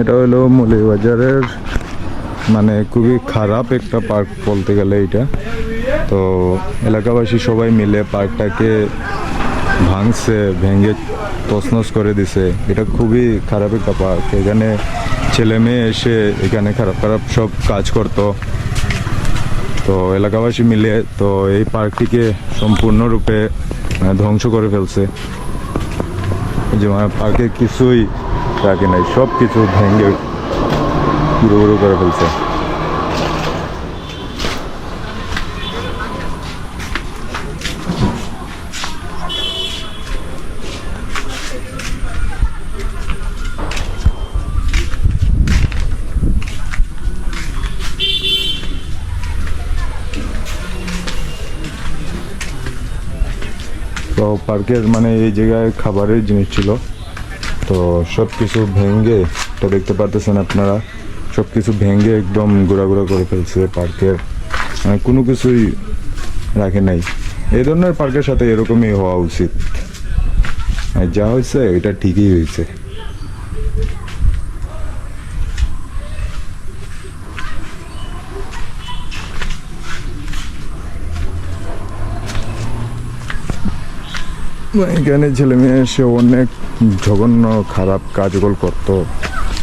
এটা হলো মৌলিবাজারের মানে খুবই খারাপ একটা পার্ক বলতে গেলে এটা তো এলাকাবাসী সবাই মিলে পার্কটাকে ভাঙছে, ভেঙে তছনছ করে দিছে। এটা খুবই খারাপ একটা পার্ক। এখানে ছেলে মেয়ে এসে এখানে খারাপ খারাপ সব কাজ করতো। তো এলাকাবাসী মিলে তো এই পার্কটিকে সম্পূর্ণরূপে মানে ধ্বংস করে ফেলছে। যে মানে পার্কে কিছুই রাখে নাই সব কিছু ভেঙে পুরো পুরো করে ফেলছে। তো পার্কের মানে এই জায়গায় খাবারের জিনিস ছিল। তো সব কিছু ভেঙে, তো দেখতে পারতেছেন আপনারা, সব কিছু ভেঙে একদম গুঁড়া করে ফেলছে পার্কের মানে কোনো কিছুই রাখে নাই। এই ধরনের পার্কের সাথে এরকমই হওয়া উচিত। যা হয়েছে, এটা ঠিকই হয়েছে। এখানে ছেলে মেয়ে এসে অনেক জঘন্য খারাপ কাজগুলো করতো,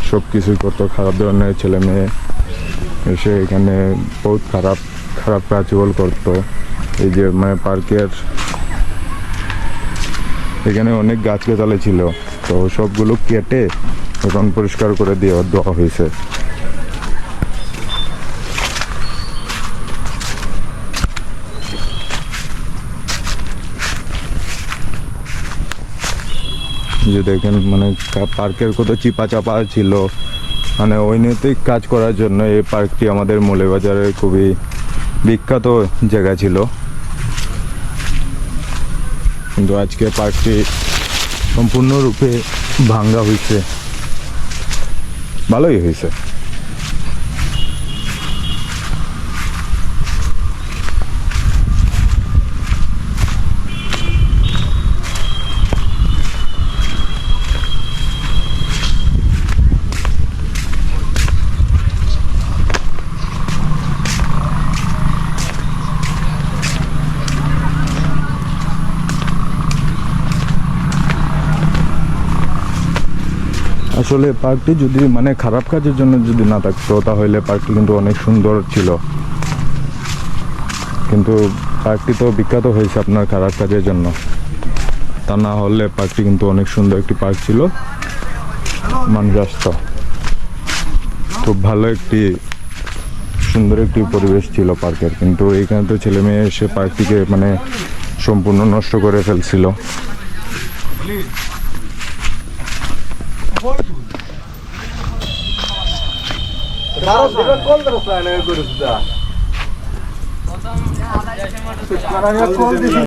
সব কিছুই করতো, খারাপ ধরনের ছেলে মেয়ে এসে এখানে বহুত খারাপ খারাপ কাজগুলো করতো। এই যে মানে পার্কের এখানে অনেক গাছ গাছালি ছিল, তো সবগুলো কেটে এখন পরিষ্কার করে দেওয়া দেওয়া হয়েছে। যে দেখেন মানে পার্কের কত চিপা চাপা ছিল। মানে ঐনৈতিক কাজ করার জন্য এই পার্কটি আমাদের মৌলিবাজারের খুবই বিখ্যাত জায়গা ছিল। কিন্তু আজকে পার্কটি সম্পূর্ণরূপে ভাঙ্গা হয়েছে ভালোই হয়েছে আসলে পার্কটি যদি মানে খারাপ কাজের জন্য যদি না থাকতো, তাহলে পার্কটি কিন্তু অনেক সুন্দর ছিল। কিন্তু পার্কটি তো বিখ্যাত হয়েছে আপনার খারাপ কাজের জন্য। তা না হলে পার্কটি কিন্তু অনেক সুন্দর একটি পার্ক ছিল। মানুষ আসতো খুব ভালো একটি, সুন্দর একটি পরিবেশ ছিল পার্কের। কিন্তু এইখানে তো ছেলে মেয়ে এসে পার্কটিকে মানে সম্পূর্ণ নষ্ট করে ফেলছিল। Karasıra konduruklarına görürüz daha. Adam, ya, ben de konduruklarına görürüz.